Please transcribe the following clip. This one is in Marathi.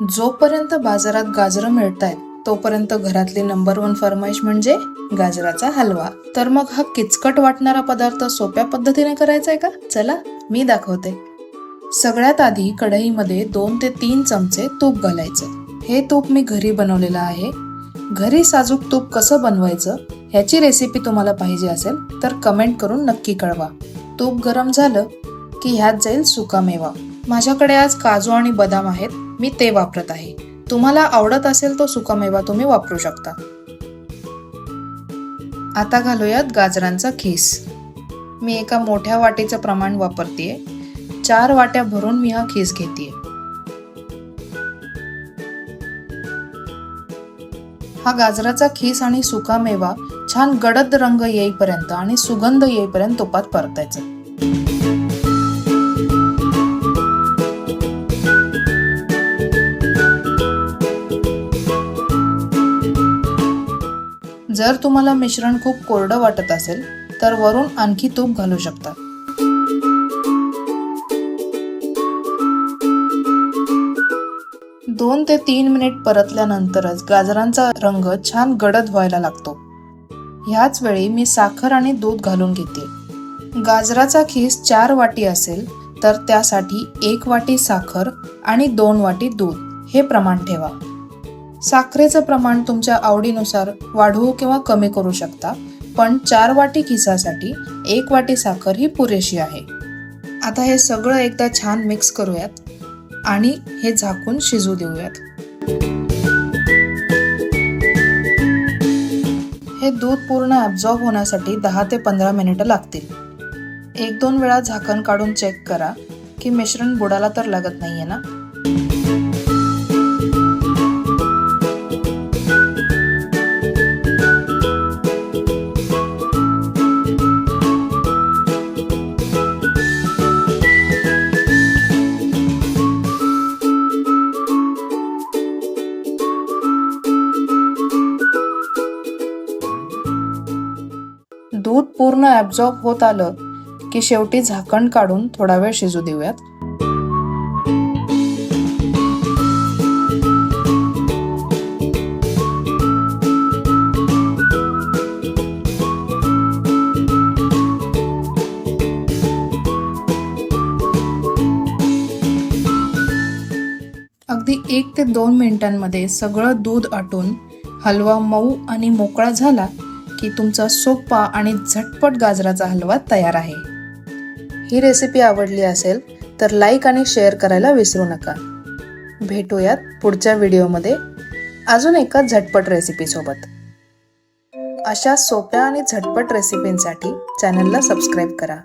जोपर्यंत बाजारात गाजरं मिळत आहेत तोपर्यंत घरातली नंबर वन फरमाईश म्हणजे गाजराचा हलवा. तर मग हा किचकट वाटणारा पदार्थ सोप्या पद्धतीने करायचा आहे का? चला मी दाखवते. सगळ्यात आधी कढईमध्ये दोन ते तीन चमचे तूप घालायचं. हे तूप मी घरी बनवलेलं आहे. घरी साजूक तूप कसं बनवायचं ह्याची रेसिपी तुम्हाला पाहिजे असेल तर कमेंट करून नक्की कळवा. तूप गरम झालं की ह्यात जाईल सुका मेवा माझ्याकडे आज काजू आणि बदाम आहेत. मी ते वापरत आहे. तुम्हाला आवडत असेल तो सुकामेवा तुम्ही वापरू शकता. आता घालूयात गाजरांचा खीस. मी एका मोठ्या वाटीचं प्रमाण वापरतेय. चार वाट्या भरून मी हा खीस घेतेय. हा गाजराचा खीस आणि सुका मेवा छान गडद रंग येईपर्यंत आणि सुगंध येईपर्यंत तुपात परतायचं. जर तुम्हाला मिश्रण खूप कोरडं वाटत असेल तर वरून आणखी तूप घालू शकता. दोन ते तीन मिनिट परतल्यानंतरच गाजरांचा रंग छान गडद व्हायला लागतो. ह्याच वेळी मी साखर आणि दूध घालून घेते. गाजराचा खीस चार वाटी असेल तर त्यासाठी एक वाटी साखर आणि दोन वाटी दूध. हे प्रमाण ठेवा. साखरेचं प्रमाण तुमच्या आवडीनुसार वाढवू किंवा कमी करू शकता पण चार वाटी खिसासाठी एक वाटी साखर ही पुरेशी आहे. आता हे सगळं एकदा छान मिक्स करूयात आणि हे झाकून शिजू देऊयात. हे दूध पूर्ण ॲब्झॉर्ब होण्यासाठी दहा ते पंधरा मिनिटं लागतील. एक दोन वेळा झाकण काढून चेक करा की मिश्रण बुडाला तर लागत नाहीये ना? दूध पूर्ण ॲब्झॉर्ब होत आलं की शेवटी झाकण काढून थोडा वेळ शिजू देऊयात. अगदी एक ते दोन मिनिटांमध्ये सगळं दूध आटून हलवा मऊ आणि मोकळा झाला की तुमचा सोपा आणि झटपट गाजराचा हलवा तयार आहे. ही रेसिपी आवडली असेल तर लाईक आणि शेअर करायला विसरू नका. भेटूयात पुढच्या व्हिडिओमध्ये अजून एका झटपट रेसिपीसोबत अशा सोप्या आणि झटपट रेसिपींसाठी चॅनलला सबस्क्राईब करा.